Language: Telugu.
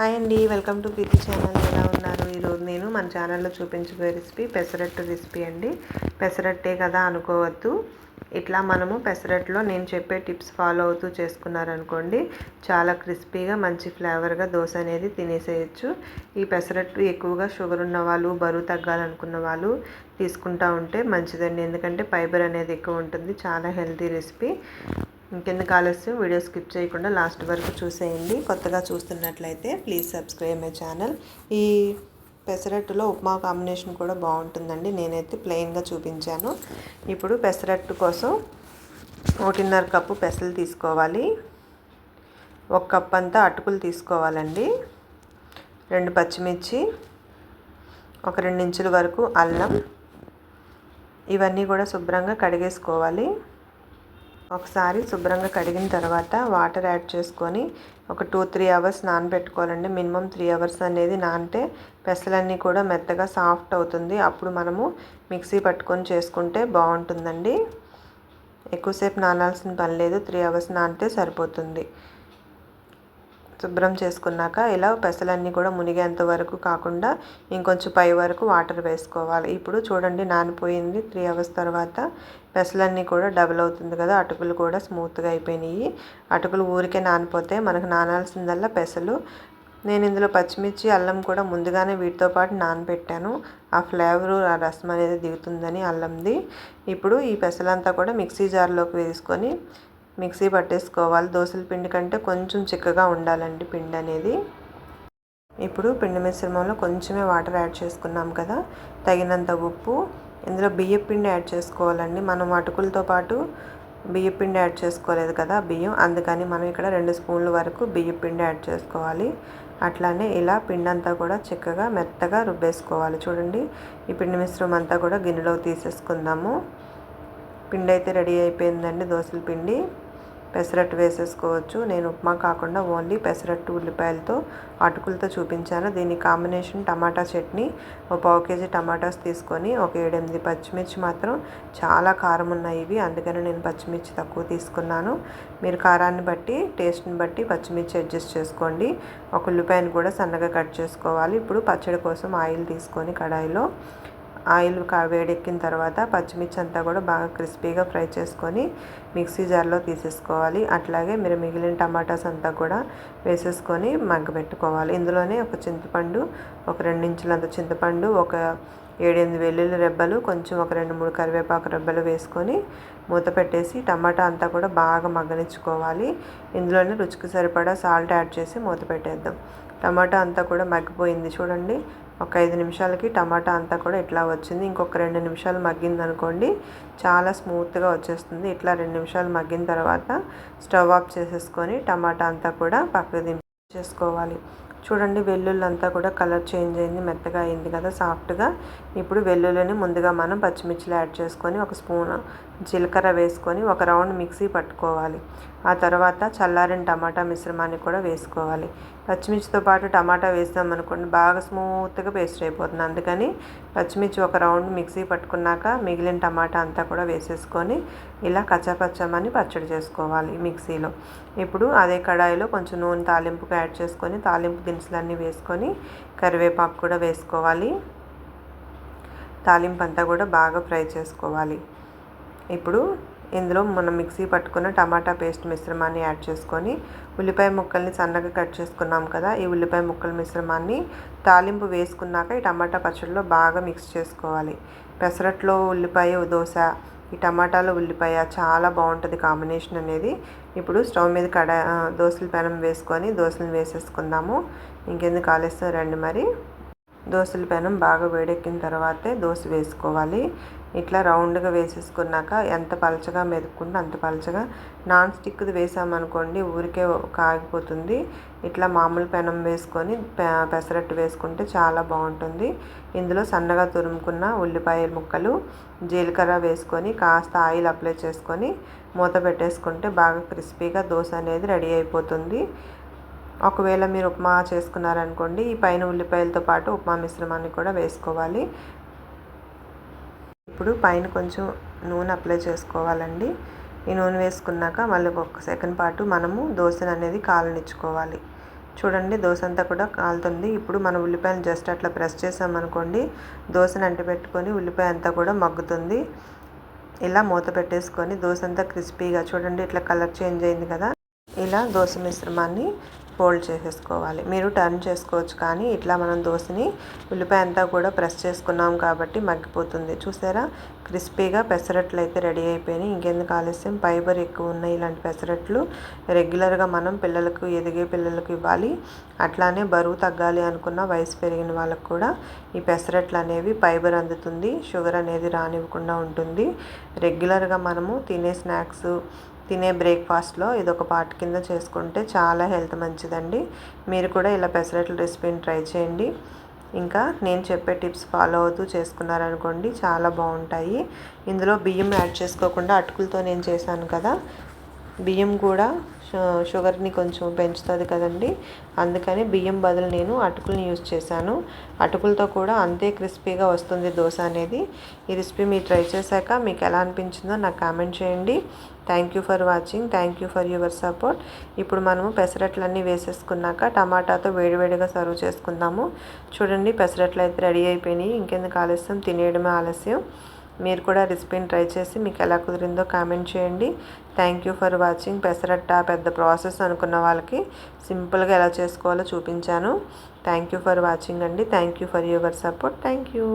హాయ్ అండి వెల్కమ్ టు ప్రీతి ఛానల్. ఎలా ఉన్నారు? ఈరోజు నేను మన ఛానల్లో చూపించబోయే రెసిపీ పెసరట్టు రెసిపీ అండి. పెసరట్టే కదా అనుకోవద్దు. ఇట్లా మనము పెసరట్లో నేను చెప్పే టిప్స్ ఫాలో అవుతూ చేసుకున్నారనుకోండి చాలా క్రిస్పీగా మంచి ఫ్లేవర్గా దోశ అనేది తినేసేయచ్చు. ఈ పెసరట్టు ఎక్కువగా షుగర్ ఉన్న వాళ్ళు బరువు తగ్గాలనుకున్న వాళ్ళు తీసుకుంటా ఉంటే మంచిదండి. ఎందుకంటే ఫైబర్ అనేది ఎక్కువ ఉంటుంది. చాలా హెల్తీ రెసిపీ. ఇంకెందుకు ఆలస్యం వీడియో స్కిప్ చేయకుండా లాస్ట్ వరకు చూసేయండి. కొత్తగా చూస్తున్నట్లయితే ప్లీజ్ సబ్స్క్రైబ్ మై ఛానల్. ఈ పెసరట్టులో ఉప్మా కాంబినేషన్ కూడా బాగుంటుందండి. నేనైతే ప్లెయిన్గా చూపించాను. ఇప్పుడు పెసరట్టు కోసం ఒకటిన్నర కప్పు పెసలు తీసుకోవాలి. ఒక కప్ అంతా అటుకులు తీసుకోవాలండి. రెండు పచ్చిమిర్చి ఒక రెండు ఇంచుల వరకు అల్లం. ఇవన్నీ కూడా శుభ్రంగా కడిగేసుకోవాలి. ఒకసారి శుభ్రంగా కడిగిన తర్వాత వాటర్ యాడ్ చేసుకొని ఒక టూ త్రీ అవర్స్ నానబెట్టుకోవాలండి. మినిమం త్రీ అవర్స్ అనేది నానితే పెసలన్నీ కూడా మెత్తగా సాఫ్ట్ అవుతుంది. అప్పుడు మనము మిక్సీ పట్టుకొని చేసుకుంటే బాగుంటుందండి. ఎక్కువసేపు నానాల్సిన పని లేదు. త్రీ అవర్స్ నానితే సరిపోతుంది. శుభ్రం చేసుకున్నాక ఇలా పెసలన్నీ కూడా మునిగేంత వరకు కాకుండా ఇంకొంచెం పై వరకు వాటర్ వేసుకోవాలి. ఇప్పుడు చూడండి నానిపోయింది. త్రీ అవర్స్ తర్వాత పెసలన్నీ కూడా డబుల్ అవుతుంది కదా. అటుకులు కూడా స్మూత్గా అయిపోయినాయి. అటుకులు ఊరికే నానిపోతే మనకు నానాల్సిందల్లా పెసలు. నేను ఇందులో పచ్చిమిర్చి అల్లం కూడా ముందుగానే వీటితో పాటు నానబెట్టాను. ఆ ఫ్లేవరు ఆ రసం అనేది దిగుతుందని అల్లంది. ఇప్పుడు ఈ పెసలంతా కూడా మిక్సీ జార్లోకి వేసుకొని మిక్సీ పట్టేసుకోవాలి. దోశల పిండి కంటే కొంచెం చిక్కగా ఉండాలండి పిండి అనేది. ఇప్పుడు పిండి మిశ్రమంలో కొంచెమే వాటర్ యాడ్ చేసుకున్నాం కదా. తగినంత ఉప్పు. ఇందులో బియ్యం పిండి యాడ్ చేసుకోవాలండి. మనం అటుకులతో పాటు బియ్యం పిండి యాడ్ చేసుకోలేదు కదా బియ్యం. అందుకని మనం ఇక్కడ రెండు స్పూన్ల వరకు బియ్యం పిండి యాడ్ చేసుకోవాలి. అట్లానే ఇలా పిండి అంతా కూడా చిక్కగా మెత్తగా రుబ్బేసుకోవాలి. చూడండి ఈ పిండి మిశ్రమం అంతా కూడా గిన్నెలో తీసేసుకుందాము. పిండి అయితే రెడీ అయిపోయిందండి దోశల పిండి. పెసరట్టు వేసేసుకోవచ్చు. నేను ఉప్మా కాకుండా ఓన్లీ పెసరట్టు ఉల్లిపాయలతో అటుకులతో చూపించాను. దీని కాంబినేషన్ టమాటా చట్నీ ఒక పావు కేజీ టమాటాస్ తీసుకొని ఒక ఏడెనిమిది పచ్చిమిర్చి మాత్రం చాలా కారం ఉన్నాయి ఇవి. అందుకని నేను పచ్చిమిర్చి తక్కువ తీసుకున్నాను. మీరు కారాన్ని బట్టి టేస్ట్ని బట్టి పచ్చిమిర్చి అడ్జస్ట్ చేసుకోండి. ఒక ఉల్లిపాయను కూడా సన్నగా కట్ చేసుకోవాలి. ఇప్పుడు పచ్చడి కోసం ఆయిల్ తీసుకొని కడాయిలో ఆయిల్ వేడెక్కిన తర్వాత పచ్చిమిర్చి అంతా కూడా బాగా క్రిస్పీగా ఫ్రై చేసుకొని మిక్సీ జార్లో తీసేసుకోవాలి. అట్లాగే మీరు మిగిలిన టమాటాస్ అంతా కూడా వేసేసుకొని మగ్గబెట్టుకోవాలి ఇందులోనే ఒక చింతపండు ఒక రెండు ఇంచులంత చింతపండు ఒక ఏడెనిమిది వెల్లుల్లి రెబ్బలు కొంచెం ఒక రెండు మూడు కరివేపాకు రెబ్బలు వేసుకొని మూత పెట్టేసి టమాటా అంతా కూడా బాగా మగ్గనిచ్చుకోవాలి. ఇందులోనే రుచికి సరిపడా సాల్ట్ యాడ్ చేసి మూత పెట్టేద్దాం. టమాటా అంతా కూడా మగ్గిపోయింది చూడండి. ఒక ఐదు నిమిషాలకి టమాటా అంతా కూడా ఇట్లా వచ్చింది. ఇంకొక రెండు నిమిషాలు మగ్గింది అనుకోండి చాలా స్మూత్గా వచ్చేస్తుంది. ఇట్లా రెండు నిమిషాలు మగ్గిన తర్వాత స్టవ్ ఆఫ్ చేసేసుకొని టమాటా అంతా కూడా పక్కకు దింపి చేసుకోవాలి. చూడండి వెల్లుల్లి అంతా కూడా కలర్ చేంజ్ అయింది మెత్తగా అయింది కదా సాఫ్ట్గా. ఇప్పుడు వెల్లుల్లిని ముందుగా మనం పచ్చిమిర్చిలో యాడ్ చేసుకొని ఒక స్పూన్ జీలకర్ర వేసుకొని ఒక రౌండ్ మిక్సీ పట్టుకోవాలి. ఆ తర్వాత చల్లారిన టమాటా మిశ్రమాన్ని కూడా వేసుకోవాలి. పచ్చిమిర్చితో పాటు టమాటా వేసాం అనుకోండి బాగా స్మూత్గా పేస్ట్ అయిపోతుంది. అందుకని పచ్చిమిర్చి ఒక రౌండ్ మిక్సీ పట్టుకున్నాక మిగిలిన టమాటా అంతా కూడా వేసేసుకొని ఇలా కచ్చాపచ్చమని పచ్చడి చేసుకోవాలి మిక్సీలో. ఇప్పుడు అదే కడాయిలో కొంచెం నూనె తాలింపుకు యాడ్ చేసుకొని తాలింపు దినుసులన్నీ వేసుకొని కరివేపాకు కూడా వేసుకోవాలి. తాలింపు అంతా కూడా బాగా ఫ్రై చేసుకోవాలి. ఇప్పుడు ఇందులో మనం మిక్సీ పట్టుకున్న టమాటా పేస్ట్ మిశ్రమాన్ని యాడ్ చేసుకొని ఉల్లిపాయ ముక్కల్ని సన్నగా కట్ చేసుకున్నాం కదా ఈ ఉల్లిపాయ ముక్కల మిశ్రమాన్ని తాలింపు వేసుకున్నాక ఈ టమాటా పచ్చడిలో బాగా మిక్స్ చేసుకోవాలి. పెసరట్లో ఉల్లిపాయ దోశ ఈ టమాటాలో ఉల్లిపాయ చాలా బాగుంటుంది కాంబినేషన్ అనేది. ఇప్పుడు స్టవ్ మీద కడ దోశల పెనం వేసుకొని దోశలు వేసేసుకుందాము. ఇంకెందుకు ఆలస్యం? రండి మరి. దోశల పెనం బాగా వేడెక్కిన తర్వాతే దోశ వేసుకోవాలి. ఇట్లా రౌండ్గా వేసేసుకున్నాక ఎంత పలచగా మెదుక్కుంటే అంత పలచగా. నాన్ స్టిక్ది వేసామనుకోండి ఊరికే కాగిపోతుంది ఇట్లా మామూలు పెనం వేసుకొని పెసరట్టు వేసుకుంటే చాలా బాగుంటుంది. ఇందులో సన్నగా తురుముకున్న ఉల్లిపాయ ముక్కలు జీలకర్ర వేసుకొని కాస్త ఆయిల్ అప్లై చేసుకొని మూత పెట్టేసుకుంటే బాగా క్రిస్పీగా దోశ అనేది రెడీ అయిపోతుంది. ఒకవేళ మీరు ఉప్మా చేసుకున్నారనుకోండి ఈ పైన ఉల్లిపాయలతో పాటు ఉప్మా మిశ్రమాన్ని కూడా వేసుకోవాలి. ఇప్పుడు పైన కొంచెం నూనె అప్లై చేసుకోవాలండి. ఈ నూనె వేసుకున్నాక మళ్ళీ ఒక సెకండ్ పాటు మనము దోశను అనేది కాలనిచ్చుకోవాలి. చూడండి దోశ అంతా కూడా కాలుతుంది. ఇప్పుడు మనం ఉల్లిపాయలు జస్ట్ అట్లా ప్రెస్ చేసామనుకోండి దోశను అంటిపెట్టుకొని ఉల్లిపాయ అంతా కూడా మగ్గుతుంది. ఇలా మూత పెట్టేసుకొని దోశ అంతా క్రిస్పీగా చూడండి ఇట్లా కలర్ చేంజ్ అయింది కదా. ఇలా దోశ మిశ్రమాన్ని ఫోల్డ్ చేసేసుకోవాలి. మీరు టర్న్ చేసుకోవచ్చు కానీ ఇట్లా మనం దోశని ఉల్లిపాయ అంతా కూడా ప్రెస్ చేసుకున్నాం కాబట్టి మగ్గిపోతుంది. చూసారా? క్రిస్పీగా పెసరట్లు అయితే రెడీ అయిపోయినాయి. ఇంకెందుకు ఆలస్యం? ఫైబర్ ఎక్కువ ఉన్నాయి ఇలాంటి పెసరట్లు. రెగ్యులర్గా మనం పిల్లలకు ఎదిగే పిల్లలకు ఇవ్వాలి. అట్లానే బరువు తగ్గాలి అనుకున్న వయసు పెరిగిన వాళ్ళకు కూడా ఈ పెసరట్లు అనేవి ఫైబర్ అందుతుంది. షుగర్ అనేది రానివ్వకుండా ఉంటుంది. రెగ్యులర్గా మనము తినే స్నాక్స్ తినే బ్రేక్ఫాస్ట్లో ఇదొక పార్ట్ కింద చేసుకుంటే చాలా హెల్త్ మంచిదండి. మీరు కూడా ఇలా పెసరట్ల రెసిపీని ట్రై చేయండి. ఇంకా నేను చెప్పే టిప్స్ ఫాలో అవుతూ చేసుకున్నారనుకోండి చాలా బాగుంటాయి. ఇందులో బియ్యం యాడ్ చేసుకోకుండా అటుకులతో నేను చేశాను కదా బియ్యం కూడా షుగర్ని కొంచెం పెంచుతుంది కదండి. అందుకని బియ్యం బదులు నేను అటుకుల్ని యూజ్ చేశాను. అటుకులతో కూడా అంతే క్రిస్పీగా వస్తుంది దోశ అనేది. ఈ రెసిపీ మీరు ట్రై చేశాక మీకు ఎలా అనిపించిందో నాకు కామెంట్ చేయండి. Thank you for watching. Thank you for your support. ఇప్పుడు మనము పెసరట్లన్నీ వేసేసుకున్నాక టమాటాతో వేడివేడిగా సర్వ్ చేసుకుందాము. చూడండి పెసరట్లు అయితే రెడీ అయిపోయినాయి. ఇంకెందుకు ఆలస్యం? తినేయడమే ఆలస్యం. మీరు కూడా రెసిపీని ట్రై చేసి మీకు ఎలా కుదిరిందో కామెంట్ చేయండి. Thank you for watching pesarattu పెద్ద ప్రాసెస్ అనుకున్న వాళ్ళకి సింపుల్గా ఎలా చేసుకోవాలో చూపించాను. థ్యాంక్ యూ ఫర్ వాచింగ్ అండి. Thank you for your support thank you